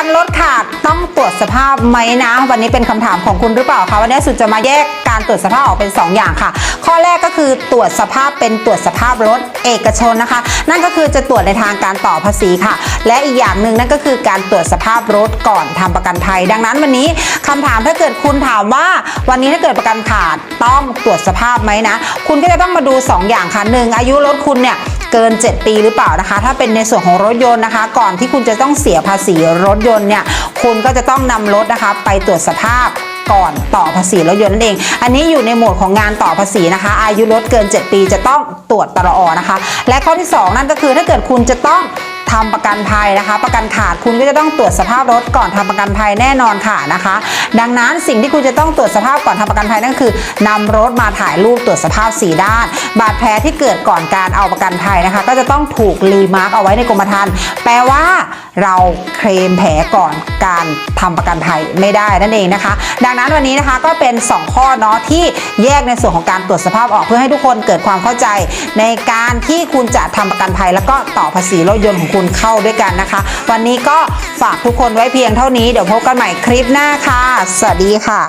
กันรถขาดต้องตรวจสภาพไหมนะ วันนี้เป็นคำถามของคุณหรือเปล่าคะวันนี้สุดจะมาแยกการตรวจสภาพออกเป็น 2 อย่างค่ะ ข้อแรกก็คือตรวจสภาพเป็นตรวจสภาพรถเอกชนนะคะ นั่นก็คือจะตรวจในทางการต่อภาษีค่ะ และอีกอย่างหนึ่งนั่นก็คือการตรวจสภาพรถก่อนทำประกันภัย ดังนั้นวันนี้คำถามถ้าเกิดคุณถามว่า วันนี้ถ้าเกิดประกันขาดต้องตรวจสภาพไหมนะ คุณก็จะต้องมาดู 2 อย่างค่ะหนึ่งอายุรถคุณเนี่ย เกิน 7 ปีหรือเปล่านะคะ ถ้าเป็นในส่วนของรถยนต์นะคะ ก่อนที่คุณจะต้องเสียภาษีรถยนต์เนี่ยคุณก็จะต้องนำรถนะคะ ไปตรวจสภาพก่อนต่อภาษีรถยนต์นั่นเอง อันนี้อยู่ในหมวดของงานต่อภาษีนะคะ อายุรถเกิน 7 ปีจะต้องตรวจตรอนะคะ และข้อที่ 2 นั่นก็คือถ้าเกิดคุณจะต้อง ทำประกันภัยนะคะ ประกันขาดคุณก็จะต้องตรวจสภาพรถก่อนทำประกันภัยแน่นอนค่ะนะคะ ดังนั้นสิ่งที่คุณจะต้องตรวจสภาพก่อนทำประกันภัยนั่นคือนำรถมาถ่ายรูปตรวจสภาพสีด้าน บาดแผลที่เกิดก่อนการเอาประกันภัยนะคะ ก็จะต้องถูกรีมาร์กเอาไว้ในกรมธรรม์แปลว่าเราเคลมแผลก่อนการทำประกันภัยไม่ได้นั่นเองนะคะ ดังนั้นวันนี้นะคะก็เป็น 2 ข้อเนาะที่แยกในส่วนของการตรวจสภาพออกเพื่อให้ทุกคนเกิดความเข้าใจ ในการที่คุณจะทำประกันภัยแล้วก็ต่อภาษีรถยนต์ของคุณเข้าด้วยกันนะคะ วันนี้ก็ฝากทุกคนไว้เพียงเท่านี้เดี๋ยวพบกันใหม่คลิปหน้าค่ะ สวัสดีค่ะ